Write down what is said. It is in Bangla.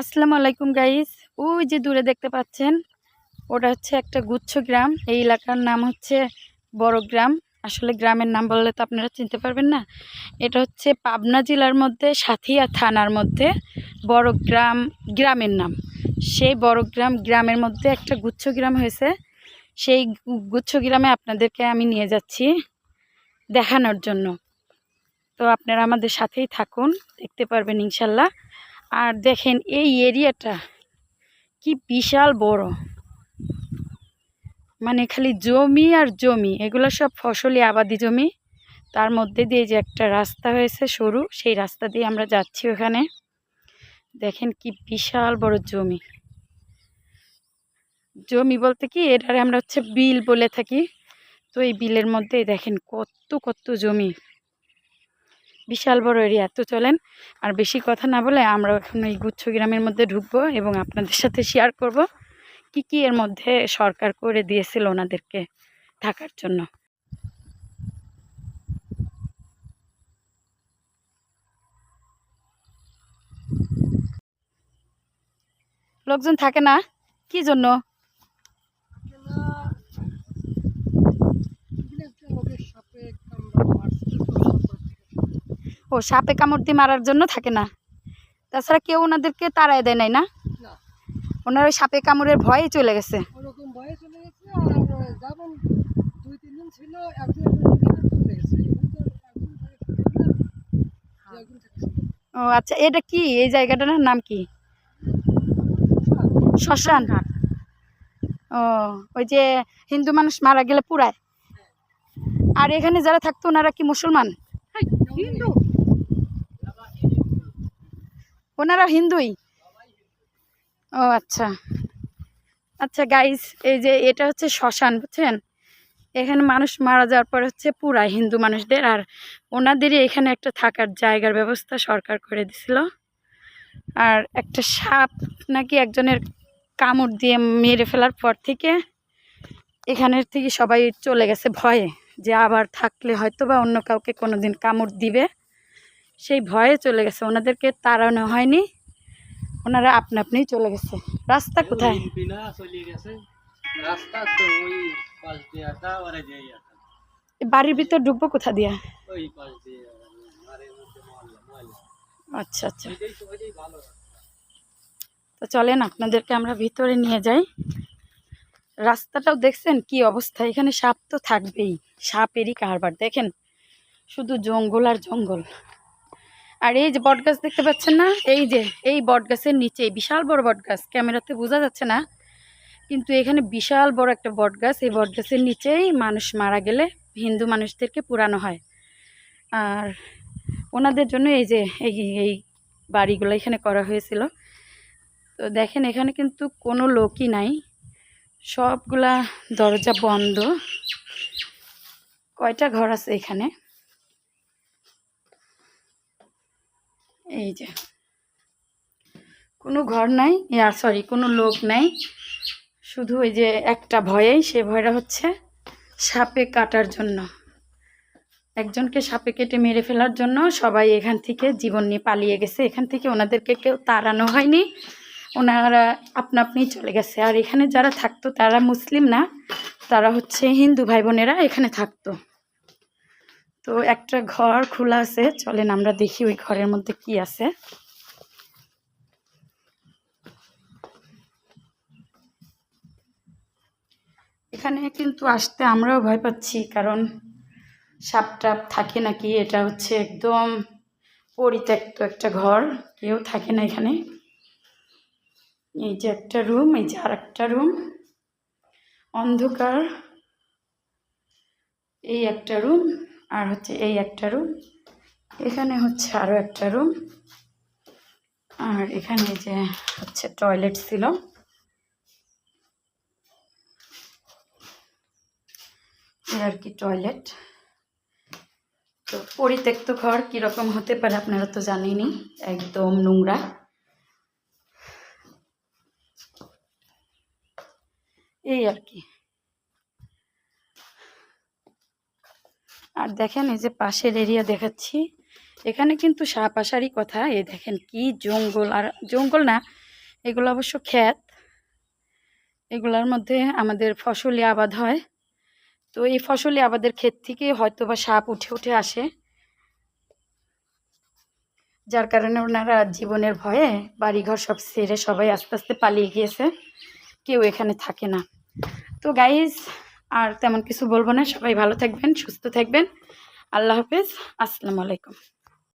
আসসালামু আলাইকুম গাইস ওই যে দূরে দেখতে পাচ্ছেন, ওটা হচ্ছে একটা গুচ্ছ গ্রাম। এই এলাকার নাম হচ্ছে বড় গ্রাম। আসলে গ্রামের নাম বললে তো আপনারা চিনতে পারবেন না। এটা হচ্ছে পাবনা জেলার মধ্যে, সাথিয়া থানার মধ্যে বড় গ্রাম, গ্রামের নাম। সেই বড় গ্রাম, গ্রামের মধ্যে একটা গুচ্ছ গ্রাম হয়েছে। সেই গুচ্ছ গ্রামে আপনাদেরকে আমি নিয়ে যাচ্ছি দেখানোর জন্য। তো আপনারা আমাদের সাথেই থাকুন, দেখতে পারবেন ইনশাল্লাহ। আর দেখেন এই এরিয়াটা কি বিশাল বড়। মানে খালি জমি আর জমি, এগুলো সব ফসলি আবাদি জমি। তার মধ্যে দিয়ে যে একটা রাস্তা হয়েছে সরু, সেই রাস্তা দিয়ে আমরা যাচ্ছি ওখানে। দেখেন কি বিশাল বড় জমি। জমি বলতে কি, এটারে আমরা হচ্ছে বিল বলে থাকি। তো এই বিলের মধ্যে দেখেন কত কত জমি। বিশাল বড় এরিয়া। তো চলেন আর বেশি কথা না বলে আমরা এখন এই গুচ্ছ গ্রামের মধ্যে ঢুকবো এবং আপনাদের সাথে শেয়ার করব কি কি এর মধ্যে সরকার করে দিয়েছিল ওনাদেরকে থাকার জন্য। লোকজন থাকে না? কি জন্য? ও সাপে কামড় দিয়ে মারার জন্য থাকে না। তাছাড়া কেউ ওনাদেরকে তাড়ায় দেয় নাই না। ওনার ওই সাপে কামড়ের ভয়ে চলে গেছে। ও আচ্ছা এটা কি? এই জায়গাটার নাম কি? শ্মশান। ও ওই যে হিন্দু মানুষ মারা গেলে পুরায় আর এখানে যারা থাকতো ওনারা কি মুসলমান? হিন্দু। ওনারা হিন্দুই। ও আচ্ছা। আচ্ছা গাইস এই যে এটা হচ্ছে শ্মশান, বুঝছেন? এখানে মানুষ মারা যাওয়ার পর হচ্ছে পুরা হিন্দু মানুষদের, আর ওনাদেরই এখানে একটা থাকার জায়গার ব্যবস্থা সরকার করে দিছিল। আর একটা সাপ নাকি একজনের কামড় দিয়ে মেরে ফেলার পর থেকে এখানের থেকে সবাই চলে গেছে ভয়ে, যে আবার থাকলে হয়তো বা অন্য কাউকে কোনো দিন কামড় দিবে। সেই ভয়ে চলে গেছে। ওনাদেরকে তাড়ানো হয়নি। ওনারা আপনা আপনিই চলে গেছে। রাস্তা কোথায়? বাড়ির ভিতর ঢুকবো কোথা দিয়া? আচ্ছা আচ্ছা। তো চলেন আপনাদেরকে আমরা ভিতরে নিয়ে যাই। রাস্তাটাও দেখছেন কি অবস্থা? এখানে সাপ তো থাকবেই। সাপেরই কারবার। দেখেন শুধু জঙ্গল আর জঙ্গল। আর এই যে বটগাছ দেখতে পাচ্ছেন না? এই যে, এই বটগাছের নিচে বিশাল বড় বটগাছ। ক্যামেরাতে বোঝা যাচ্ছে না, কিন্তু এখানে বিশাল বড় একটা বটগাছ। এই বটগাছের নিচেই মানুষ মারা গেলে হিন্দু মানুষদেরকে পুরানো হয়। আর ওনাদের জন্য এই যে, এই এই বাড়িগুলো এখানে করা হয়েছিল। তো দেখেন, এখানে কিন্তু কোনো লোকই নাই। সবগুলা দরজা বন্ধ। কয়টা ঘর আছে এখানে? এই যে। কোনো ঘর নাই আর সরি কোনো লোক নাই। শুধু ওই যে একটা ভয়েই, সে ভয়টা হচ্ছে সাপে কাটার জন্য। একজনকে সাপে কেটে মেরে ফেলার জন্য সবাই এখান থেকে জীবন নিয়ে পালিয়ে গেছে। এখান থেকে ওনাদেরকে কেউ তাড়ানো হয়নি। ওনারা আপনা আপনি চলে গেছে। আর এখানে যারা থাকতো, তারা মুসলিম না, তারা হচ্ছে হিন্দু ভাই বোনেরা এখানে থাকতো। তো একটা ঘর খোলা আছে, চলেন আমরা দেখি ওই ঘরের মধ্যে কি আছে। এখানে কিন্তু আসতে আমরাও ভয় পাচ্ছি, কারণ সাপ টাপ থাকে নাকি? এটা হচ্ছে একদম পরিত্যক্ত একটা ঘর, কেউ থাকে না এখানে। এই যে একটা রুম, এই যে আর একটা রুম। অন্ধকার, এই একটা রুম। আর হচ্ছে এই একটা রুম এখানে হচ্ছে আরও একটা রুম আর এখানে যে হচ্ছে টয়লেট ছিল। আর কি টয়লেট তো পরিত্যক্ত ঘর কীরকম হতে পারে আপনারা তো জানেনই, একদম নোংরা। এই আর কি। আর দেখেন এই যে পাশের এরিয়া দেখাচ্ছি। এখানে কিন্তু সাপ আসারই কথা। এ দেখেন কি জঙ্গল। আর জঙ্গল না, এগুলো অবশ্য খ্যাত এগুলোর মধ্যে আমাদের ফসলি আবাদ হয়। তো এই ফসলি আবাদের ক্ষেত থেকে হয়তো বা সাপ উঠে উঠে আসে। যার কারণে ওনারা জীবনের ভয়ে বাড়িঘর সব ছেড়ে সবাই আস্তে আস্তে পালিয়ে গিয়েছে। কেউ এখানে থাকে না। তো গাইজ আর তেমন কিছু বলব না। সবাই ভালো থাকবেন সুস্থ থাকবেন। আল্লাহ হাফেজ। আসসালামু আলাইকুম।